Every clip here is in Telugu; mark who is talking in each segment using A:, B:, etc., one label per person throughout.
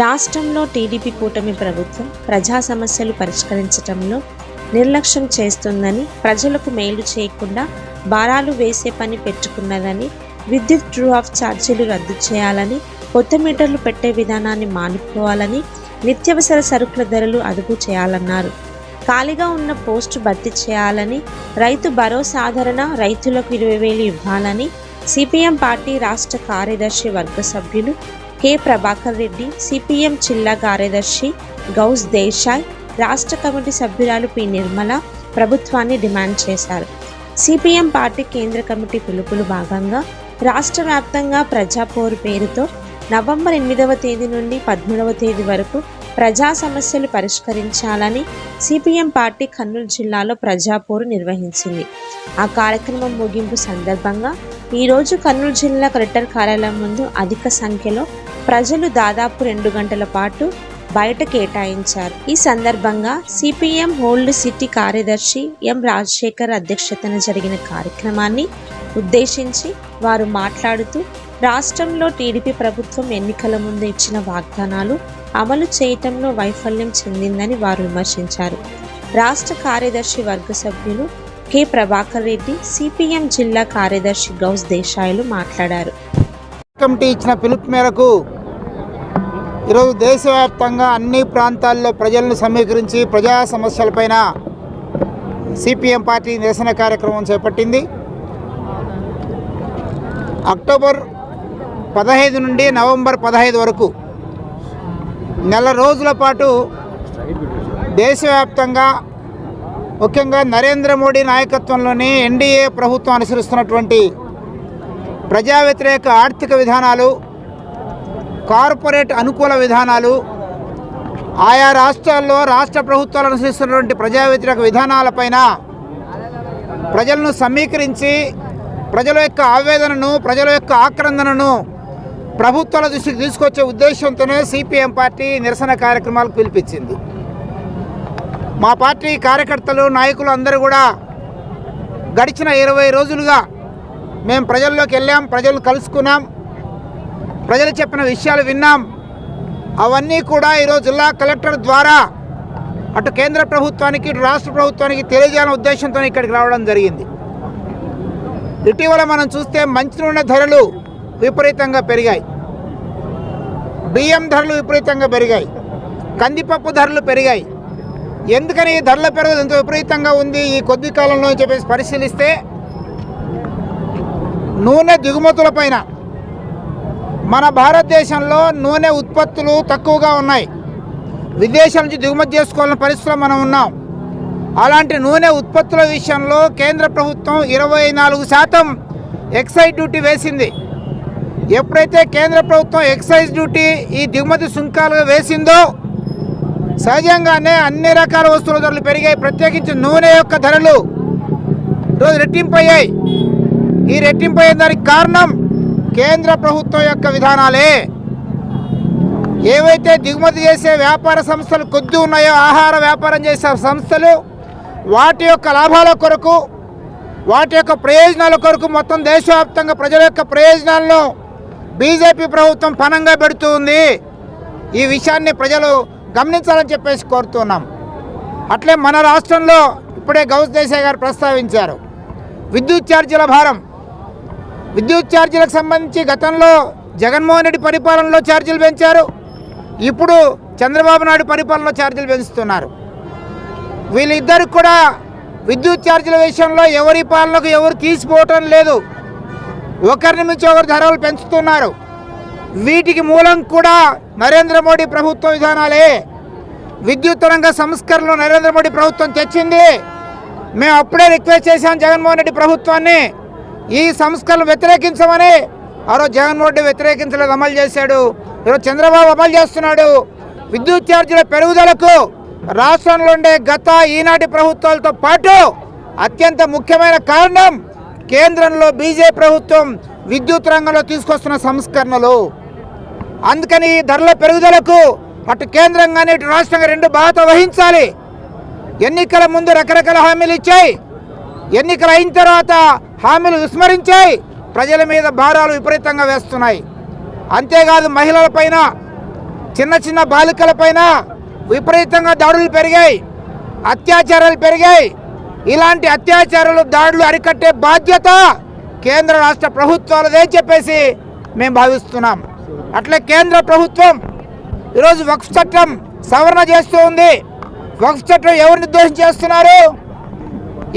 A: రాష్ట్రంలో టీడీపీ కూటమి ప్రభుత్వం ప్రజా సమస్యలు పరిష్కరించడంలో నిర్లక్ష్యం చేస్తుందని ప్రజలకు మేలు చేయకుండా భారాలు వేసే పని పెట్టుకున్నదని విద్యుత్ ట్రూ ఆఫ్ ఛార్జీలు రద్దు చేయాలని కొత్త మీటర్లు పెట్టే విధానాన్ని మానుకోవాలని నిత్యావసర సరుకుల ధరలు అదుపు చేయాలన్నారు. ఖాళీగా ఉన్న పోస్టు భర్తీ చేయాలని రైతు భరోసా ఆదరణ రైతులకు ఇరవై వేలు ఇవ్వాలని సిపిఎం పార్టీ రాష్ట్ర కార్యదర్శి వర్గ సభ్యులు కె ప్రభాకర్ రెడ్డి సిపిఎం జిల్లా కార్యదర్శి గౌస్ దేశాయ్ రాష్ట్ర కమిటీ సభ్యురాలు పి నిర్మల ప్రభుత్వాన్ని డిమాండ్ చేశారు. సిపిఎం పార్టీ కేంద్ర కమిటీ పిలుపులు భాగంగా రాష్ట్ర వ్యాప్తంగా ప్రజాపోరు పేరుతో నవంబర్ ఎనిమిదవ తేదీ నుండి పదమూడవ తేదీ వరకు ప్రజా సమస్యలు పరిష్కరించాలని సిపిఎం పార్టీ కర్నూలు జిల్లాలో ప్రజాపోరు నిర్వహించింది. ఆ కార్యక్రమం ముగింపు సందర్భంగా ఈరోజు కర్నూలు జిల్లా కలెక్టర్ కార్యాలయం ముందు అధిక సంఖ్యలో ప్రజలు దాదాపు రెండు గంటల పాటు బయట కేటాయించారు. ఈ సందర్భంగా సిపిఎం హోల్డ్ సిటీ కార్యదర్శి ఎం రాజశేఖర్ అధ్యక్షతన జరిగిన కార్యక్రమాన్ని ఉద్దేశించి వారు మాట్లాడుతూ రాష్ట్రంలో టీడీపీ ప్రభుత్వం ఎన్నికల ముందు ఇచ్చిన వాగ్దానాలు అమలు చేయటంలో వైఫల్యం చెందిందని వారు విమర్శించారు. రాష్ట్ర కార్యదర్శి వర్గ సభ్యులు కె ప్రభాకర్ రెడ్డి సిపిఎం జిల్లా కార్యదర్శి గౌస్ దేశాయలు మాట్లాడారు.
B: కమిటీ ఇచ్చిన పిలుపు మేరకు ఈరోజు దేశవ్యాప్తంగా అన్ని ప్రాంతాల్లో ప్రజలను సమీకరించి ప్రజా సమస్యలపైన సిపిఎం పార్టీ నిరసన కార్యక్రమం చేపట్టింది. అక్టోబర్ పదహైదు నుండి నవంబర్ పదహైదు వరకు నెల రోజుల పాటు దేశవ్యాప్తంగా ముఖ్యంగా నరేంద్ర మోడీ నాయకత్వంలోని ఎన్డీఏ ప్రభుత్వం అనుసరిస్తున్నటువంటి ప్రజా వ్యతిరేక ఆర్థిక విధానాలు కార్పొరేట్ అనుకూల విధానాలు ఆయా రాష్ట్రాల్లో రాష్ట్ర ప్రభుత్వాలు అనుసరిస్తున్నటువంటి ప్రజా వ్యతిరేక విధానాలపైన ప్రజలను సమీకరించి ప్రజల యొక్క ఆవేదనను ప్రజల యొక్క ఆక్రందనను ప్రభుత్వాల దృష్టికి తీసుకొచ్చే ఉద్దేశంతోనే సిపిఎం పార్టీ నిరసన కార్యక్రమాలకు పిలిపించింది. మా పార్టీ కార్యకర్తలు నాయకులు అందరూ కూడా గడిచిన ఇరవై రోజులుగా మేము ప్రజల్లోకి వెళ్ళాం ప్రజలు కలుసుకున్నాం. ప్రజలు చెప్పిన విషయాలు విన్నాం. అవన్నీ కూడా ఈరోజు జిల్లా కలెక్టర్ ద్వారా అటు కేంద్ర ప్రభుత్వానికి ఇటు రాష్ట్ర ప్రభుత్వానికి తెలియజేయాలనే ఉద్దేశంతో ఇక్కడికి రావడం జరిగింది. ఇటీవల మనం చూస్తే మంచినూనె ధరలు విపరీతంగా పెరిగాయి. బియ్యం ధరలు విపరీతంగా పెరిగాయి. కందిపప్పు ధరలు పెరిగాయి. ఎందుకని ఈ ధరల పెరుగుదల ఎంత విపరీతంగా ఉంది? ఈ కొద్ది కాలంలో చెప్పేసి పరిశీలిస్తే నూనె దిగుమతులపైన మన భారతదేశంలో నూనె ఉత్పత్తులు తక్కువగా ఉన్నాయి. విదేశాల నుంచి దిగుమతి చేసుకోవాలని పరిస్థితిలో మనం ఉన్నాం. అలాంటి నూనె ఉత్పత్తుల విషయంలో కేంద్ర ప్రభుత్వం ఇరవై నాలుగు శాతం ఎక్సైజ్ డ్యూటీ వేసింది. ఎప్పుడైతే కేంద్ర ప్రభుత్వం ఎక్సైజ్ డ్యూటీ ఈ దిగుమతి సుంకాలుగా వేసిందో సహజంగానే అన్ని రకాల వస్తువుల ధరలు పెరిగాయి. ప్రత్యేకించి నూనె యొక్క ధరలు రోజు రెట్టింపు అయ్యాయి ఈ రెట్టింపు అయ్యే దానికి కారణం కేంద్ర ప్రభుత్వం యొక్క విధానాలే. ఏవైతే దిగుమతి చేసే వ్యాపార సంస్థలు కొద్ది ఉన్నాయో ఆహార వ్యాపారం చేసే సంస్థలు వాటి యొక్క లాభాల కొరకు వాటి యొక్క ప్రయోజనాల కొరకు మొత్తం దేశవ్యాప్తంగా ప్రజల యొక్క ప్రయోజనాలను బీజేపీ ప్రభుత్వం పనంగా పెడుతుంది ఈ విషయాన్ని ప్రజలు గమనించాలని చెప్పేసి కోరుతున్నాం. అట్లే మన రాష్ట్రంలో ఇప్పుడే గౌస్ దేశాయ్ గారు ప్రస్తావించారు. విద్యుత్ ఛార్జీల భారం విద్యుత్ ఛార్జీలకు సంబంధించి గతంలో జగన్మోహన్ రెడ్డి పరిపాలనలో ఛార్జీలు పెంచారు. ఇప్పుడు చంద్రబాబు నాయుడు పరిపాలనలో ఛార్జీలు పెంచుతున్నారు. వీళ్ళిద్దరికి కూడా విద్యుత్ ఛార్జీల విషయంలో ఎవరి పాలనకు ఎవరు తీసిపోవటం లేదు. ఒకరిని మించి ఒకరు ధరలు పెంచుతున్నారు. వీటికి మూలం కూడా నరేంద్ర మోడీ ప్రభుత్వ విధానాలే. విద్యుత్ రంగ సంస్కరణలు నరేంద్ర మోడీ ప్రభుత్వం తెచ్చింది. మేము అప్పుడే రిక్వెస్ట్ చేశాం జగన్మోహన్ రెడ్డి ప్రభుత్వాన్ని. ఈ సంస్కరణలు వ్యతిరేకించమని ఆ రోజు జగన్మోహన్ రెడ్డి వ్యతిరేకించలేదు అమలు చేశాడు. ఈరోజు చంద్రబాబు అమలు చేస్తున్నాడు. విద్యుత్ ఛార్జీల పెరుగుదలకు రాష్ట్రంలో ఉండే గత ఈనాటి ప్రభుత్వాలతో పాటు అత్యంత ముఖ్యమైన కారణం కేంద్రంలో బీజేపీ ప్రభుత్వం విద్యుత్ రంగంలో తీసుకొస్తున్న సంస్కరణలు. అందుకని ఈ ధరల పెరుగుదలకు అటు కేంద్రం కానీ ఇటు రాష్ట్రంగా రెండు బాధ వహించాలి. ఎన్నికల ముందు రకరకాల హామీలు ఇచ్చాయి. ఎన్నికలు అయిన తర్వాత హామీలు విస్మరించాయి. ప్రజల మీద భారాలు విపరీతంగా వేస్తున్నాయి. అంతేకాదు మహిళలపైన చిన్న చిన్న బాలికలపైన విపరీతంగా దాడులు పెరిగాయి. అత్యాచారాలు పెరిగాయి. ఇలాంటి అత్యాచారాలు దాడులు అరికట్టే బాధ్యత కేంద్ర రాష్ట్ర ప్రభుత్వాలదే చెప్పేసి మేము భావిస్తున్నాం. అట్లే కేంద్ర ప్రభుత్వం ఈరోజు వక్ఫ్ చట్టం సవరణ చేస్తూ ఉంది. వక్ఫ్ చట్టం ఎవరు నిర్దేశం చేస్తున్నారు?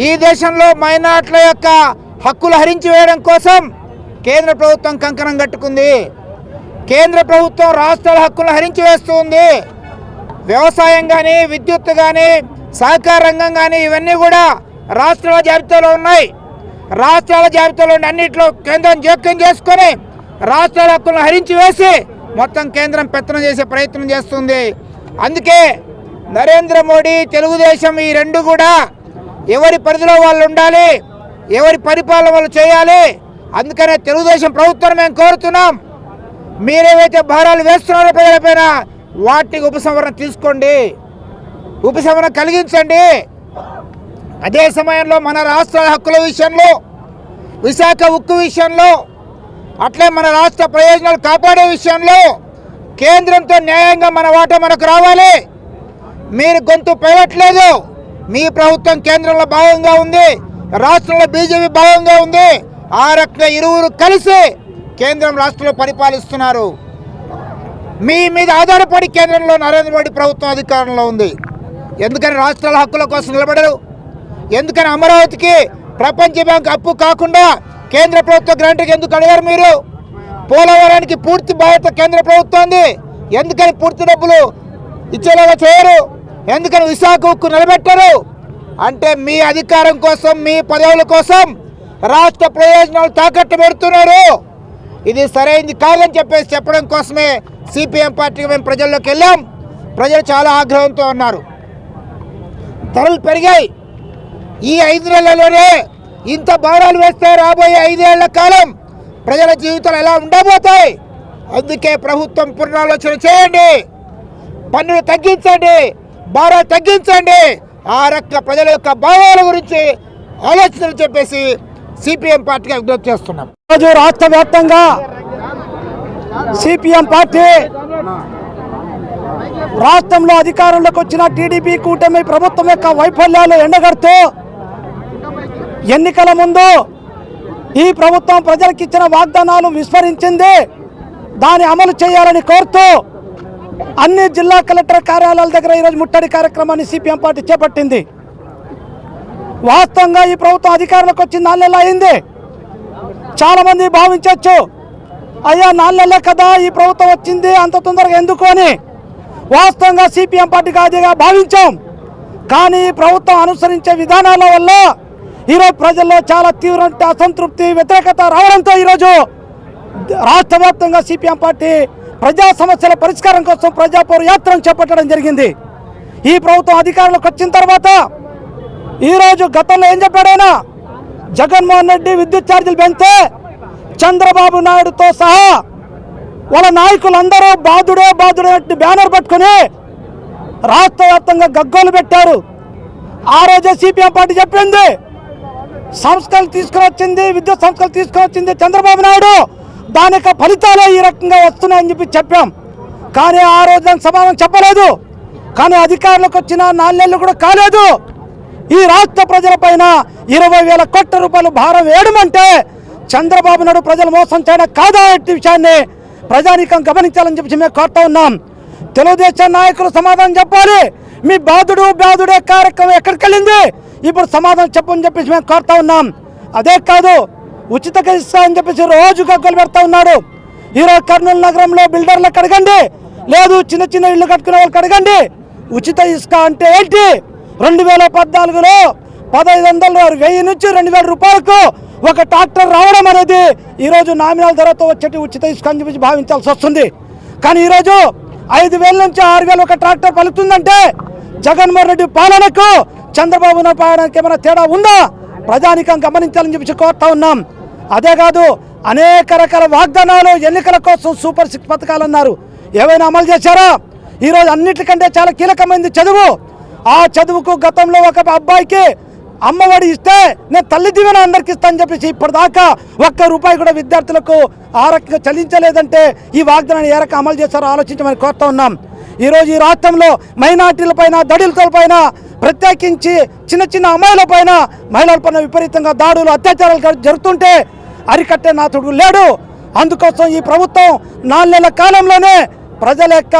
B: ఈ దేశంలో మైనార్టీల యొక్క హక్కులు హరించి వేయడం కోసం కేంద్ర ప్రభుత్వం కంకణం కట్టుకుంది. కేంద్ర ప్రభుత్వం రాష్ట్రాల హక్కులను హరించి వేస్తుంది వ్యవసాయం కానీ విద్యుత్ కానీ సహకార రంగం కానీ ఇవన్నీ కూడా రాష్ట్రాల జాబితాలో ఉన్నాయి. రాష్ట్రాల జాబితాలో అన్నింటిలో కేంద్రం జోక్యం చేసుకొని రాష్ట్రాల హక్కులను హరించి వేసి మొత్తం కేంద్రం పెత్తనం చేసే ప్రయత్నం చేస్తుంది. అందుకే నరేంద్ర మోడీ తెలుగుదేశం ఈ రెండు కూడా ఎవరి పరిధిలో వాళ్ళు ఉండాలి ఎవరి పరిపాలన వాళ్ళు చేయాలి అందుకనే తెలుగుదేశం ప్రభుత్వం మేము కోరుతున్నాం. మీరేవైతే భారాలు వేస్తున్నారో ప్రజలపైన వాటికి ఉపసంహరణ తీసుకోండి. ఉపశమనం కలిగించండి. అదే సమయంలో మన రాష్ట్రాల హక్కుల విషయంలో విశాఖ ఉక్కు విషయంలో అట్లే మన రాష్ట్ర ప్రయోజనాలు కాపాడే విషయంలో కేంద్రంతో న్యాయంగా మన వాటా మనకు రావాలి. మీరు గొంతు పెరగట్లేదు. మీ ప్రభుత్వం కేంద్రంలో భాగంగా ఉంది రాష్ట్రంలో బీజేపీ భాగంగా ఉంది. ఆ రకంగా ఇరువురు కలిసి కేంద్రం రాష్ట్రంలో పరిపాలిస్తున్నారు. మీ మీద ఆధారపడి కేంద్రంలో నరేంద్ర మోడీ ప్రభుత్వం అధికారంలో ఉంది. ఎందుకని రాష్ట్రాల హక్కుల కోసం నిలబడరు? ఎందుకని అమరావతికి ప్రపంచ బ్యాంక్ అప్పు కాకుండా కేంద్ర ప్రభుత్వ గ్రాంట్కి ఎందుకు అడిగారు మీరు? పోలవరానికి పూర్తి బాధ్యత కేంద్ర ప్రభుత్వంది ఎందుకని పూర్తి డబ్బులు ఇచ్చేలాగా చేయరు? ఎందుకని విశాఖ ఉక్కు నిలబెట్టరు? అంటే మీ అధికారం కోసం మీ పదవుల కోసం రాష్ట్ర ప్రయోజనాలు తాకట్టు పెడుతున్నారు. ఇది సరైనది కాదని చెప్పేసి చెప్పడం కోసమే సిపిఎం పార్టీకి మేము ప్రజల్లోకి వెళ్ళాం. ప్రజలు చాలా ఆగ్రహంతో ఉన్నారు. ధరలు పెరిగాయి. ఈ ఐదు నెలల్లోనే ఇంత భారాలు వేస్తే రాబోయే ఐదేళ్ళ కాలం ప్రజల జీవితాలు ఎలా ఉండబోతాయి? అందుకే ప్రభుత్వం పునరాలోచన చేయండి. పన్నులు తగ్గించండి. భారాలు తగ్గించండి. ఆ రక్క ప్రజల యొక్క భావాల గురించి ఆలోచనలు చెప్పేసి సిపిఎం పార్టీగా విజ్ఞప్తి చేస్తున్నాం.
C: ఈరోజు రాష్ట్ర వ్యాప్తంగా సిపిఎం పార్టీ రాష్ట్రంలో అధికారంలోకి వచ్చిన టీడీపీ కూటమి ప్రభుత్వం యొక్క వైఫల్యాలు ఎండగడుతూ ఎన్నికల ముందు ఈ ప్రభుత్వం ప్రజలకు ఇచ్చిన వాగ్దానాలు విస్మరించింది. దాన్ని అమలు చేయాలని కోరుతూ అన్ని జిల్లా కలెక్టర్ కార్యాలయాల దగ్గర ఈరోజు ముట్టడి కార్యక్రమాన్ని సిపిఎం పార్టీ చేపట్టింది. వాస్తవంగా ఈ ప్రభుత్వం అధికారంలోకి వచ్చి నాలుగేళ్ళు అయింది. చాలామంది భావించవచ్చు అయ్యా నాలుగేళ్ళే కదా ఈ ప్రభుత్వం వచ్చింది అంత తొందరగా ఎందుకు అని. వాస్తవంగా సిపిఎం పార్టీగా అదిగా భావించాం. కానీ ఈ ప్రభుత్వం అనుసరించే విధానాల వల్ల ఈరోజు ప్రజల్లో చాలా తీవ్ర అసంతృప్తి వ్యతిరేకత రావడంతో ఈరోజు రాష్ట్ర వ్యాప్తంగా సిపిఎం పార్టీ ప్రజా సమస్యల పరిష్కారం కోసం ప్రజాపౌర యాత్రను చేపట్టడం జరిగింది. ఈ ప్రభుత్వం అధికారంలోకి వచ్చిన తర్వాత ఈరోజు గతంలో ఏం చెప్పాడైనా? జగన్మోహన్ రెడ్డి విద్యుత్ ఛార్జీలు పెంచితే చంద్రబాబు నాయుడుతో సహా వాళ్ళ నాయకులందరూ బాధుడే బాధుడే బ్యానర్ పట్టుకుని రాష్ట్ర వ్యాప్తంగా గగ్గోలు పెట్టారు. ఆ రోజే సిపిఎం పార్టీ చెప్పింది సంస్కరణలు తీసుకుని వచ్చింది విద్యుత్ సంస్కరణలు తీసుకుని వచ్చింది చంద్రబాబు నాయుడు. దాని యొక్క ఫలితాలే ఈ రకంగా వస్తున్నాయని చెప్పి చెప్పాం. కానీ ఆ రోజు దానికి సమాధానం చెప్పలేదు. కానీ అధికారులకు వచ్చిన నాలుగేళ్ళు కూడా కాలేదు. ఈ రాష్ట్ర ప్రజలపైన ఇరవై వేల కోట్ల రూపాయలు భారం వేయడమంటే చంద్రబాబు నాయుడు ప్రజలు మోసం చేయడం కాదా ఎట్టి విషయాన్ని ప్రజానీకం గమనించాలని చెప్పి మేము కోరుతా ఉన్నాం. తెలుగుదేశం నాయకులు సమాధానం చెప్పాలి. మీ బాధుడు బాధుడే కార్యక్రమం ఎక్కడికి వెళ్ళింది ఇప్పుడు సమాధానం చెప్పని చెప్పేసి మేము కోరుతా ఉన్నాం. అదే కాదు ఉచిత ఇస్తా అని చెప్పేసి రోజు గగ్గలు పెడతా ఉన్నాడు. ఈరోజు కర్నూలు నగరంలో బిల్డర్లకు అడగండి. లేదు చిన్న చిన్న ఇల్లు కట్టుకునే వాళ్ళకి అడగండి. ఉచిత ఇసుక అంటే ఏంటి? రెండు వేల పద్నాలుగులో పదహైదు వందలు వెయ్యి నుంచి రెండు వేల రూపాయలకు ఒక ట్రాక్టర్ రావడం అనేది ఈరోజు నామినల్ ధరతో వచ్చేటి ఉచిత ఇసుక అని చెప్పి భావించాల్సి వస్తుంది. కానీ ఈరోజు ఐదు వేల నుంచి ఆరు వేలు ఒక ట్రాక్టర్ పలుకుతుందంటే జగన్మోహన్ రెడ్డి పాలనకు చంద్రబాబు నాయుడు పాలనకి ఏమైనా తేడా ఉందా? ప్రజానికం గమనించాలని చెప్పి కోరుతా ఉన్నాం. అదే కాదు అనేక రకాల వాగ్దానాలు ఎన్నికల కోసం సూపర్ సిక్స్ పథకాలు అన్నారు. ఏవైనా అమలు చేశారా? ఈరోజు అన్నిటికంటే చాలా కీలకమైనది చదువు. ఆ చదువుకు గతంలో ఒక అబ్బాయికి అమ్మఒడి ఇస్తే నేను తల్లి దీవెన అందరికి ఇస్తాను చెప్పేసి ఇప్పటిదాకా ఒక్క రూపాయి కూడా విద్యార్థులకు ఆ రకంగా చెల్లించలేదంటే ఈ వాగ్దానాన్ని ఏ రకంగా అమలు చేస్తారో ఆలోచించమని కోరుతా ఉన్నాం. ఈరోజు ఈ రాష్ట్రంలో మైనార్టీలపైన దళితులపైన ప్రత్యేకించి చిన్న చిన్న అమ్మాయిల పైన మహిళల పైన విపరీతంగా దాడులు అత్యాచారాలు జరుగుతుంటే అరికట్టే నాథుడు లేడు. అందుకోసం ఈ ప్రభుత్వం నాలుగు నెలల కాలంలోనే ప్రజల యొక్క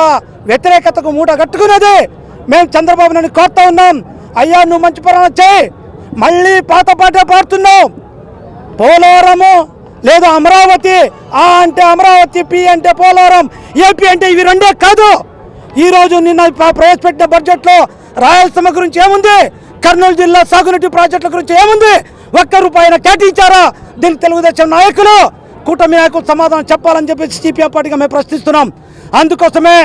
C: వ్యతిరేకతకు మూట కట్టుకున్నది. మేము చంద్రబాబు నాయుడు కోరుతా ఉన్నాం. అయ్యా నువ్వు మంచి పరణ చేయి. మళ్ళీ పాత పాటే పాడుతున్నావు పోలవరము లేదా అమరావతి. ఆ అంటే అమరావతి పి అంటే పోలవరం ఏపీ అంటే ఇవి రెండే కాదు. ఈరోజు నిన్న ప్రవేశపెట్టిన బడ్జెట్లో రాయలసీమ గురించి ఏముంది? కర్నూలు జిల్లా సాగునీటి ప్రాజెక్టుల గురించి ఏముంది? ఒక్క రూపాయిన కేటాయించారా దీనికి తెలుగుదేశం నాయకులు కూటమి నాయకులు సమాధానం చెప్పాలని చెప్పేసి సిపిఎం పార్టీగా మేము ప్రశ్నిస్తున్నాం. అందుకోసమే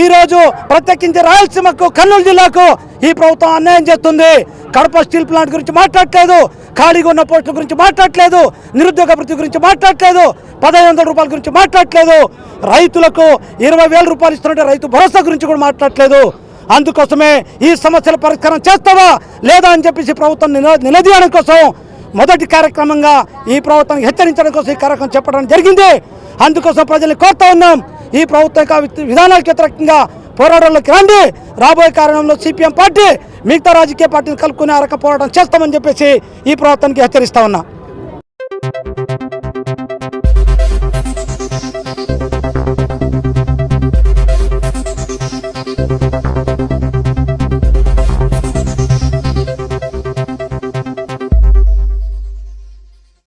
C: ఈ రోజు ప్రత్యేకించి రాయలసీమకు కర్నూలు జిల్లాకు ఈ ప్రభుత్వం అన్యాయం చేస్తుంది. కడప స్టీల్ ప్లాంట్ గురించి మాట్లాడట్లేదు. ఖాళీగా ఉన్న పోస్టుల గురించి మాట్లాడట్లేదు. నిరుద్యోగ భృతి గురించి మాట్లాడట్లేదు. పదహైదు వందల రూపాయల గురించి మాట్లాడట్లేదు. రైతులకు ఇరవై వేల రూపాయలు ఇస్తున్నట్టు రైతు భరోసా గురించి కూడా మాట్లాడట్లేదు. అందుకోసమే ఈ సమస్యల పరిష్కారం చేస్తావా లేదా అని చెప్పేసి ప్రభుత్వం నిలదీయడం కోసం మొదటి కార్యక్రమంగా ఈ ప్రభుత్వానికి హెచ్చరించడం కోసం ఈ కార్యక్రమం చెప్పడం జరిగింది. అందుకోసం ప్రజల్ని కోరుతా ఉన్నాం. ఈ ప్రభుత్వం యొక్క విధానాలకు వ్యతిరేకంగా పోరాటంలోకి రండి. రాబోయే కారణంలో సిపిఎం పార్టీ మిగతా రాజకీయ పార్టీని కలుపుకునే ఆ రక పోరాటం చేస్తామని చెప్పేసి ఈ ప్రభుత్వానికి హెచ్చరిస్తా ఉన్నా.